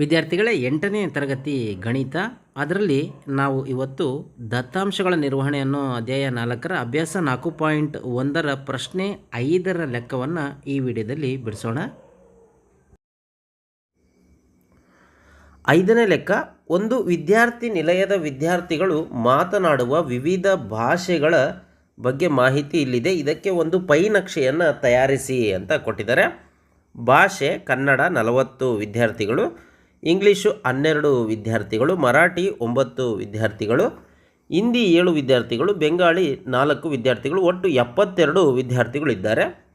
ವಿದ್ಯಾರ್ಥಿಗಳೇ, ಎಂಟನೇ ತರಗತಿ ಗಣಿತ. ಅದರಲ್ಲಿ ನಾವು ಇವತ್ತು ದತ್ತಾಂಶಗಳ ನಿರ್ವಹಣೆಯನ್ನು ಅಧ್ಯಾಯ ನಾಲ್ಕರ ಅಭ್ಯಾಸ ನಾಲ್ಕು ಪಾಯಿಂಟ್ ಒಂದರ ಪ್ರಶ್ನೆ ಐದರ ಲೆಕ್ಕವನ್ನು ಈ ವಿಡಿಯೋದಲ್ಲಿ ಬಿಡಿಸೋಣ. ಐದನೇ ಲೆಕ್ಕ, ಒಂದು ವಿದ್ಯಾರ್ಥಿ ನಿಲಯದ ವಿದ್ಯಾರ್ಥಿಗಳು ಮಾತನಾಡುವ ವಿವಿಧ ಭಾಷೆಗಳ ಬಗ್ಗೆ ಮಾಹಿತಿ ಇಲ್ಲಿದೆ. ಇದಕ್ಕೆ ಒಂದು ಪೈ ನಕ್ಷೆಯನ್ನು ತಯಾರಿಸಿ ಅಂತ ಕೊಟ್ಟಿದ್ದಾರೆ. ಭಾಷೆ ಕನ್ನಡ ನಲವತ್ತು ವಿದ್ಯಾರ್ಥಿಗಳು. ಇಂಗ್ಲೀಷು ಹನ್ನೆರಡು ವಿದ್ಯಾರ್ಥಿಗಳು, ಮರಾಠಿ ಒಂಬತ್ತು ವಿದ್ಯಾರ್ಥಿಗಳು, ಹಿಂದಿ ಏಳು ವಿದ್ಯಾರ್ಥಿಗಳು, ಬೆಂಗಾಳಿ ನಾಲ್ಕು ವಿದ್ಯಾರ್ಥಿಗಳು, ಒಟ್ಟು ಎಪ್ಪತ್ತೆರಡು ವಿದ್ಯಾರ್ಥಿಗಳಿದ್ದಾರೆ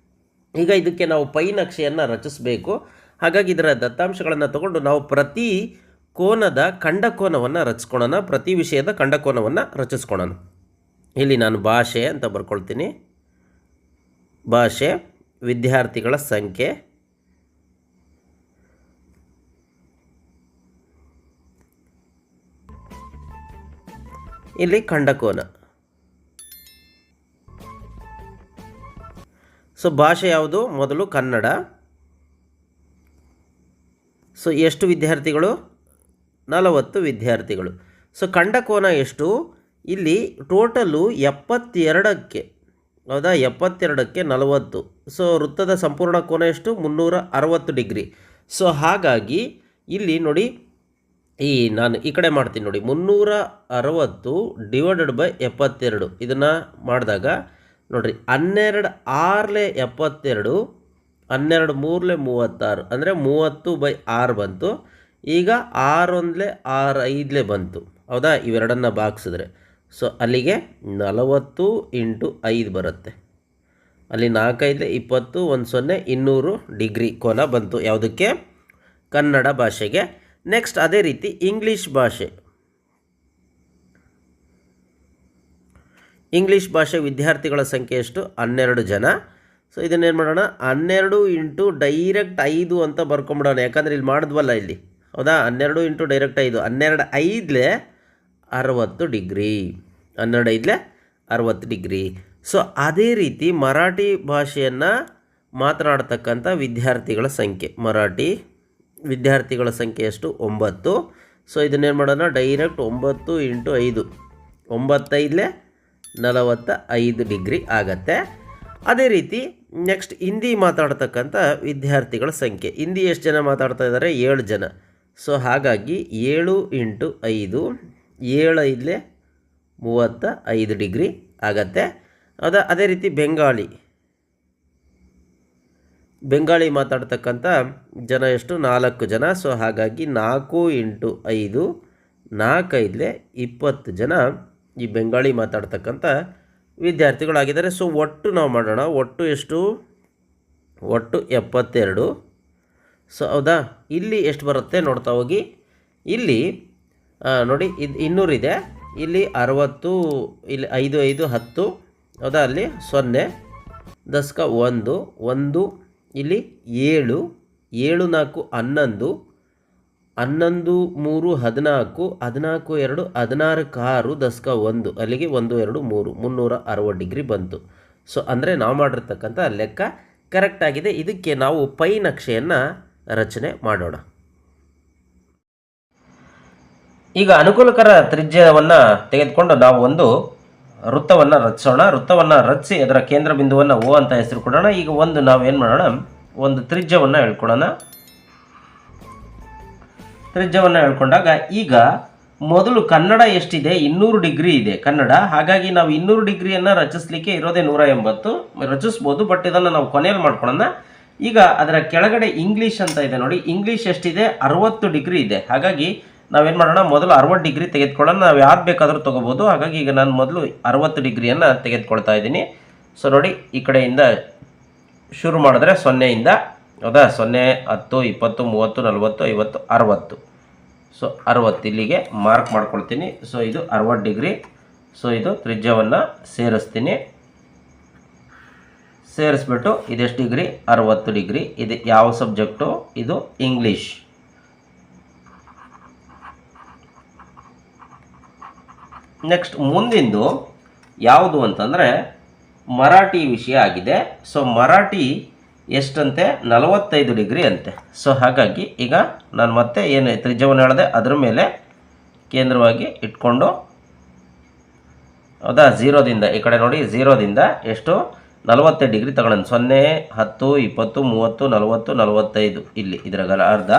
ಈಗ ಇದಕ್ಕೆ ನಾವು ಪೈ ನಕ್ಷೆಯನ್ನು ರಚಿಸಬೇಕು. ಹಾಗಾಗಿ ಇದರ ದತ್ತಾಂಶಗಳನ್ನು ತಗೊಂಡು ನಾವು ಪ್ರತಿ ಕೋನದ ಖಂಡಕೋನವನ್ನು ರಚಿಸ್ಕೊಳ್ಳೋಣ ಪ್ರತಿ ವಿಷಯದ ಖಂಡಕೋನವನ್ನು ರಚಿಸ್ಕೊಳ್ಳೋಣ ಇಲ್ಲಿ ನಾನು ಭಾಷೆ ಅಂತ ಬರ್ಕೊಳ್ತೀನಿ. ಭಾಷೆ, ವಿದ್ಯಾರ್ಥಿಗಳ ಸಂಖ್ಯೆ ಇಲ್ಲಿ ಖಂಡಕೋನ ಸೊ ಭಾಷೆ ಯಾವುದು? ಮೊದಲು ಕನ್ನಡ. ಸೊ ಎಷ್ಟು ವಿದ್ಯಾರ್ಥಿಗಳು? ನಲವತ್ತು ವಿದ್ಯಾರ್ಥಿಗಳು. ಸೊ ಖಂಡಕೋನ ಎಷ್ಟು? ಇಲ್ಲಿ ಟೋಟಲು ಎಪ್ಪತ್ತೆರಡಕ್ಕೆ, ಹೌದಾ? ಎಪ್ಪತ್ತೆರಡಕ್ಕೆ ನಲವತ್ತು. ಸೊ ವೃತ್ತದ ಸಂಪೂರ್ಣ ಕೋನ ಎಷ್ಟು? ಮುನ್ನೂರ ಅರವತ್ತು ಡಿಗ್ರಿ. ಸೊ ಹಾಗಾಗಿ ಇಲ್ಲಿ ನೋಡಿ ಈ ನಾನು ಈ ಕಡೆ ಮಾಡ್ತೀನಿ ನೋಡಿ. ಮುನ್ನೂರ ಅರವತ್ತು ಡಿವೈಡೆಡ್ ಬೈ ಎಪ್ಪತ್ತೆರಡು. ಇದನ್ನು ಮಾಡಿದಾಗ ನೋಡಿರಿ, ಹನ್ನೆರಡು ಆರ್ಲೆ ಎಪ್ಪತ್ತೆರಡು, ಹನ್ನೆರಡು ಮೂರಲೆ ಮೂವತ್ತಾರು, ಅಂದರೆ ಮೂವತ್ತು ಬೈ ಆರು ಬಂತು. ಈಗ ಆರೊಂದಲೇ ಆರು ಐದಲೇ ಬಂತು. ಹೌದಾ? ಇವೆರಡನ್ನು ಬಾಗಿಸಿದ್ರೆ ಸೊ ಅಲ್ಲಿಗೆ ನಲವತ್ತು ಇಂಟು ಐದು ಬರುತ್ತೆ. ಅಲ್ಲಿ ನಾಲ್ಕೈದಲೆ ಇಪ್ಪತ್ತು, ಒಂದು ಸೊನ್ನೆ ಇನ್ನೂರು ಡಿಗ್ರಿ ಕೋನ ಬಂತು. ಯಾವುದಕ್ಕೆ? ಕನ್ನಡ ಭಾಷೆಗೆ. ನೆಕ್ಸ್ಟ್ ಅದೇ ರೀತಿ ಇಂಗ್ಲೀಷ್ ಭಾಷೆ. ಇಂಗ್ಲೀಷ್ ಭಾಷೆ ವಿದ್ಯಾರ್ಥಿಗಳ ಸಂಖ್ಯೆ ಎಷ್ಟು? ಹನ್ನೆರಡು ಜನ. ಸೊ ಇದನ್ನೇನು ಮಾಡೋಣ? ಹನ್ನೆರಡು ಇಂಟು ಡೈರೆಕ್ಟ್ ಐದು ಅಂತ ಬರ್ಕೊಂಬಿಡೋಣ. ಯಾಕಂದರೆ ಇಲ್ಲಿ ಮಾಡಿದ್ವಲ್ಲ ಇಲ್ಲಿ. ಹೌದಾ? ಹನ್ನೆರಡು ಇಂಟು ಡೈರೆಕ್ಟ್ ಐದು. ಹನ್ನೆರಡು ಐದಲೇ ಅರವತ್ತು ಡಿಗ್ರಿ. ಹನ್ನೆರಡು ಐದಲೇ ಅರವತ್ತು ಡಿಗ್ರಿ. ಸೊ ಅದೇ ರೀತಿ ಮರಾಠಿ ಭಾಷೆಯನ್ನು ಮಾತನಾಡ್ತಕ್ಕಂಥ ವಿದ್ಯಾರ್ಥಿಗಳ ಸಂಖ್ಯೆ. ಮರಾಠಿ ವಿದ್ಯಾರ್ಥಿಗಳ ಸಂಖ್ಯೆ ಎಷ್ಟು? ಒಂಬತ್ತು. ಸೊ ಇದನ್ನೇನು ಮಾಡೋಣ? ಡೈರೆಕ್ಟ್ ಒಂಬತ್ತು ಇಂಟು ಐದು. ಒಂಬತ್ತೈದಲೇ ನಲವತ್ತ ಐದು ಡಿಗ್ರಿ ಆಗತ್ತೆ. ಅದೇ ರೀತಿ ನೆಕ್ಸ್ಟ್ ಹಿಂದಿ ಮಾತಾಡ್ತಕ್ಕಂಥ ವಿದ್ಯಾರ್ಥಿಗಳ ಸಂಖ್ಯೆ. ಹಿಂದಿ ಎಷ್ಟು ಜನ ಮಾತಾಡ್ತಾ ಇದ್ದಾರೆ ಏಳು ಜನ. ಸೊ ಹಾಗಾಗಿ ಏಳು ಇಂಟು ಐದು, ಏಳು ಐದಲೇ ಮೂವತ್ತ ಐದು ಡಿಗ್ರಿ ಆಗತ್ತೆ. ಅದ, ಅದೇ ರೀತಿ ಬೆಂಗಾಳಿ. ಬೆಂಗಾಳಿ ಮಾತಾಡ್ತಕ್ಕಂಥ ಜನ ಎಷ್ಟು? ನಾಲ್ಕು ಜನ. ಸೊ ಹಾಗಾಗಿ ನಾಲ್ಕು ಇಂಟು ಐದು, ನಾಲ್ಕೈದಲೆ ಇಪ್ಪತ್ತು ಜನ ಈ ಬೆಂಗಾಳಿ ಮಾತಾಡ್ತಕ್ಕಂಥ ವಿದ್ಯಾರ್ಥಿಗಳಾಗಿದ್ದಾರೆ. ಸೊ ಒಟ್ಟು ನಾವು ಮಾಡೋಣ. ಒಟ್ಟು ಎಷ್ಟು? ಒಟ್ಟು ಎಪ್ಪತ್ತೆರಡು. ಸೊ ಹೌದಾ? ಇಲ್ಲಿ ಎಷ್ಟು ಬರುತ್ತೆ? ನೋಡ್ತಾ ಹೋಗಿ. ಇಲ್ಲಿ ನೋಡಿ, ಇದು ಇನ್ನೂರಿದೆ ಇಲ್ಲಿ ಅರವತ್ತು, ಇಲ್ಲಿ ಐದು ಐದು, ಹತ್ತು. ಹೌದಾ? ಅಲ್ಲಿ ಸೊನ್ನೆ, ದಸ್ಕ ಒಂದು ಒಂದು ಇಲ್ಲಿ ಏಳು ಏಳು ನಾಲ್ಕು ಹನ್ನೊಂದು ಹನ್ನೊಂದು ಮೂರು ಹದಿನಾಲ್ಕು ಹದಿನಾಲ್ಕು ಎರಡು, ಹದಿನಾರಕ್ಕೆ ಆರು ದಸ್ಕ ಒಂದು, ಅಲ್ಲಿಗೆ ಒಂದು, ಎರಡು, ಮೂರು, ಮುನ್ನೂರ ಅರವತ್ತು ಡಿಗ್ರಿ ಬಂತು. ಸೊ ಅಂದರೆ ನಾವು ಮಾಡಿರ್ತಕ್ಕಂಥ ಲೆಕ್ಕ ಕರೆಕ್ಟ್ ಆಗಿದೆ. ಇದಕ್ಕೆ ನಾವು ಪೈ ನಕ್ಷೆಯನ್ನು ರಚನೆ ಮಾಡೋಣ. ಈಗ ಅನುಕೂಲಕರ ತ್ರಿಜ್ಯವನ್ನು ತೆಗೆದುಕೊಂಡು ನಾವು ಒಂದು ವೃತ್ತವನ್ನು ರಚಿಸೋಣ. ವೃತ್ತವನ್ನು ರಚಿಸಿ ಅದರ ಕೇಂದ್ರ ಬಿಂದುವನ್ನು ಓ ಅಂತ ಹೆಸರು ಕೊಡೋಣ ಈಗ ಒಂದು ನಾವೇನು ಮಾಡೋಣ? ಒಂದು ತ್ರಿಜ್ಯವನ್ನು ಹೇಳ್ಕೊಡೋಣ. ತ್ರಿಜ್ಯವನ್ನು ಹೇಳ್ಕೊಂಡಾಗ ಈಗ ಮೊದಲು ಕನ್ನಡ ಎಷ್ಟಿದೆ? ಇನ್ನೂರು ಡಿಗ್ರಿ ಇದೆ ಕನ್ನಡ. ಹಾಗಾಗಿ ನಾವು ಇನ್ನೂರು ಡಿಗ್ರಿಯನ್ನು ರಚಿಸಲಿಕ್ಕೆ ಇರೋದೇ ನೂರ ಎಂಬತ್ತು. ರಚಿಸ್ಬೋದು, ಬಟ್ ಇದನ್ನು ನಾವು ಕೊನೆಯಲ್ಲಿ ಮಾಡ್ಕೊಳ್ಳೋಣ ಈಗ ಅದರ ಕೆಳಗಡೆ ಇಂಗ್ಲೀಷ್ ಅಂತ ಇದೆ ನೋಡಿ. ಇಂಗ್ಲೀಷ್ ಎಷ್ಟಿದೆ? ಅರವತ್ತು ಡಿಗ್ರಿ ಇದೆ. ಹಾಗಾಗಿ ನಾವೇನು ಮಾಡೋಣ, ಮೊದಲು ಅರವತ್ತು ಡಿಗ್ರಿ ತೆಗೆದುಕೊಳ್ಳೋಣ. ನಾವು ಯಾವ್ದು ಬೇಕಾದರೂ ತೊಗೋಬೋದು. ಹಾಗಾಗಿ ಈಗ ನಾನು ಮೊದಲು ಅರವತ್ತು ಡಿಗ್ರಿಯನ್ನು ತೆಗೆದುಕೊಳ್ತಾ ಇದ್ದೀನಿ. ಸೊ ನೋಡಿ, ಈ ಕಡೆಯಿಂದ ಶುರು ಮಾಡಿದ್ರೆ ಸೊನ್ನೆಯಿಂದ, ಹೌದಾ? ಸೊನ್ನೆ, ಹತ್ತು, ಇಪ್ಪತ್ತು, ಮೂವತ್ತು, ನಲವತ್ತು, ಐವತ್ತು, ಅರವತ್ತು. ಸೊ ಅರವತ್ತು ಇಲ್ಲಿಗೆ ಮಾರ್ಕ್ ಮಾಡ್ಕೊಳ್ತೀನಿ. ಸೊ ಇದು ಅರವತ್ತು ಡಿಗ್ರಿ. ಸೊ ಇದು ತ್ರಿಜ್ಯವನ್ನು ಸೇರಿಸ್ತೀನಿ. ಸೇರಿಸ್ಬಿಟ್ಟು ಇದೆಷ್ಟು ಡಿಗ್ರಿ? ಅರವತ್ತು ಡಿಗ್ರಿ. ಇದು ಯಾವ ಸಬ್ಜೆಕ್ಟು? ಇದು ಇಂಗ್ಲೀಷ್ ನೆಕ್ಸ್ಟ್ ಮುಂದಿಂದು ಯಾವುದು ಅಂತಂದರೆ ಮರಾಠಿ ವಿಷಯ ಆಗಿದೆ. ಸೊ ಮರಾಠಿ ಎಷ್ಟಂತೆ? ನಲವತ್ತೈದು ಡಿಗ್ರಿ ಅಂತೆ. ಸೊ ಹಾಗಾಗಿ ಈಗ ನಾನು ಮತ್ತೆ ಏನು ತ್ರಿಜ್ಯವನ್ನು ಹೇಳಿದೆ, ಅದರ ಮೇಲೆ ಕೇಂದ್ರವಾಗಿ ಇಟ್ಕೊಂಡು, ಹೌದಾ? ಝೀರೋದಿಂದ ಈ ಕಡೆ ನೋಡಿ ಝೀರೋದಿಂದ ಎಷ್ಟು? ನಲವತ್ತೈದು ಡಿಗ್ರಿ ತಗೊಳ್ಳೋಣ. ಸೊನ್ನೆ, ಹತ್ತು, ಇಪ್ಪತ್ತು, ಮೂವತ್ತು, ನಲವತ್ತು, ನಲವತ್ತೈದು. ಇಲ್ಲಿ ಇದರ ಅರ್ಧ.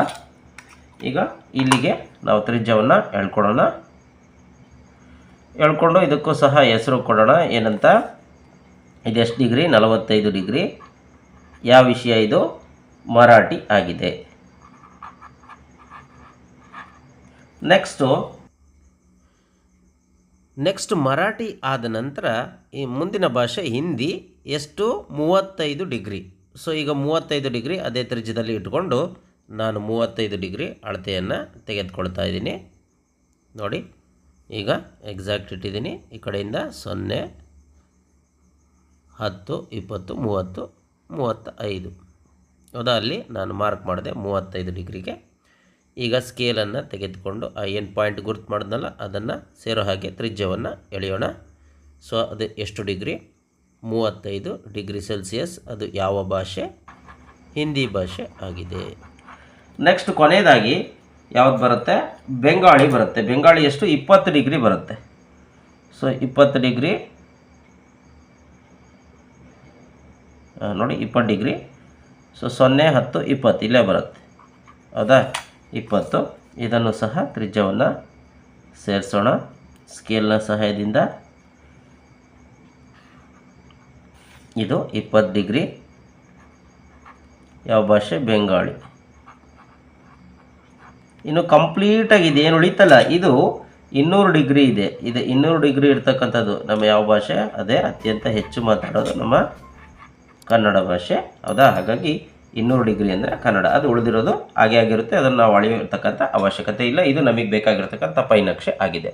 ಈಗ ಇಲ್ಲಿಗೆ ನಾವು ತ್ರಿಜ್ಯವನ್ನು ಹೇಳ್ಕೊಡೋಣ ಹೇಳ್ಕೊಂಡು ಇದಕ್ಕೂ ಸಹ ಹೆಸರು ಕೊಡೋಣ. ಏನಂತ? ಇದೆಷ್ಟು ಡಿಗ್ರಿ? ನಲವತ್ತೈದು ಡಿಗ್ರಿ. ಯಾವ ವಿಷಯ ಇದು? ಮರಾಠಿ ಆಗಿದೆ. ನೆಕ್ಸ್ಟು ನೆಕ್ಸ್ಟ್ ಮರಾಠಿ ಆದ ನಂತರ ಈ ಮುಂದಿನ ಭಾಷೆ ಹಿಂದಿ. ಎಷ್ಟು? ಮೂವತ್ತೈದು ಡಿಗ್ರಿ. ಸೊ ಈಗ ಮೂವತ್ತೈದು ಡಿಗ್ರಿ ಅದೇ ತ್ರಿಜ್ಯದಲ್ಲಿ ಇಟ್ಕೊಂಡು ನಾನು ಮೂವತ್ತೈದು ಡಿಗ್ರಿ ಅಳತೆಯನ್ನು ತೆಗೆದುಕೊಳ್ತಾ ಇದ್ದೀನಿ. ನೋಡಿ. ಈಗ ಎಕ್ಸಾಕ್ಟ್ ಇಟ್ಟಿದ್ದೀನಿ. ಈ ಕಡೆಯಿಂದ ಸೊನ್ನೆ, ಹತ್ತು, ಇಪ್ಪತ್ತು, ಮೂವತ್ತು ಮೂವತ್ತ ಐದು ಹೌದಾ? ಅಲ್ಲಿ ನಾನು ಮಾರ್ಕ್ ಮಾಡಿದೆ ಮೂವತ್ತೈದು ಡಿಗ್ರಿಗೆ. ಈಗ ಸ್ಕೇಲನ್ನು ತೆಗೆದುಕೊಂಡು ಆ ಏನು ಪಾಯಿಂಟ್ ಗುರುತು ಮಾಡಿದ್ನಲ್ಲ, ಅದನ್ನು ಸೇರೋ ಹಾಗೆ ತ್ರಿಜ್ಯವನ್ನು ಎಳೆಯೋಣ. ಸೊ ಅದು ಎಷ್ಟು ಡಿಗ್ರಿ? ಮೂವತ್ತೈದು ಡಿಗ್ರಿ ಸೆಲ್ಸಿಯಸ್ ಅದು ಯಾವ ಭಾಷೆ? ಹಿಂದಿ ಭಾಷೆ ಆಗಿದೆ. ನೆಕ್ಸ್ಟ್ ಕೊನೆಯದಾಗಿ ಯಾವ್ದು ಬರುತ್ತೆ? ಬೆಂಗಾಳಿ ಬರುತ್ತೆ. ಬೆಂಗಾಳಿ ಎಷ್ಟು? ಇಪ್ಪತ್ತು ಡಿಗ್ರಿ ಬರುತ್ತೆ. ಸೊ ಇಪ್ಪತ್ತು ಡಿಗ್ರಿ ನೋಡಿ, ಇಪ್ಪತ್ತು ಡಿಗ್ರಿ. ಸೊ ಸೊನ್ನೆ, ಹತ್ತು, ಇಪ್ಪತ್ತು, ಇಲ್ಲೇ ಬರುತ್ತೆ. ಹೌದಾ? ಇಪ್ಪತ್ತು. ಇದನ್ನು ಸಹ ತ್ರಿಜ್ಯವನ್ನು ಸೇರಿಸೋಣ. ಸ್ಕೇಲ್ನ ಸಹಾಯದಿಂದ. ಇದು ಇಪ್ಪತ್ತು ಡಿಗ್ರಿ. ಯಾವ ಭಾಷೆ? ಬೆಂಗಾಳಿ. ಇನ್ನು ಕಂಪ್ಲೀಟಾಗಿ ಇದು ಏನು ಉಳಿತಲ್ಲ, ಇದು ಇನ್ನೂರು ಡಿಗ್ರಿ ಇದೆ. ಇದು ಇನ್ನೂರು ಡಿಗ್ರಿ ಇರ್ತಕ್ಕಂಥದ್ದು ನಮ್ಮ ಯಾವ ಭಾಷೆ? ಅದೇ ಅತ್ಯಂತ ಹೆಚ್ಚು ಮಾತಾಡೋದು ನಮ್ಮ ಕನ್ನಡ ಭಾಷೆ. ಹೌದಾ? ಹಾಗಾಗಿ ಇನ್ನೂರು ಡಿಗ್ರಿ ಅಂದರೆ ಕನ್ನಡ. ಅದು ಉಳಿದಿರೋದು ಹಾಗೆ ಆಗಿರುತ್ತೆ. ಅದನ್ನು ನಾವು ಅಳೆಯತಕ್ಕಂಥ ಅವಶ್ಯಕತೆ ಇಲ್ಲ. ಇದು ನಮಗೆ ಬೇಕಾಗಿರ್ತಕ್ಕಂಥ ಪೈನಕ್ಷೆ ಆಗಿದೆ.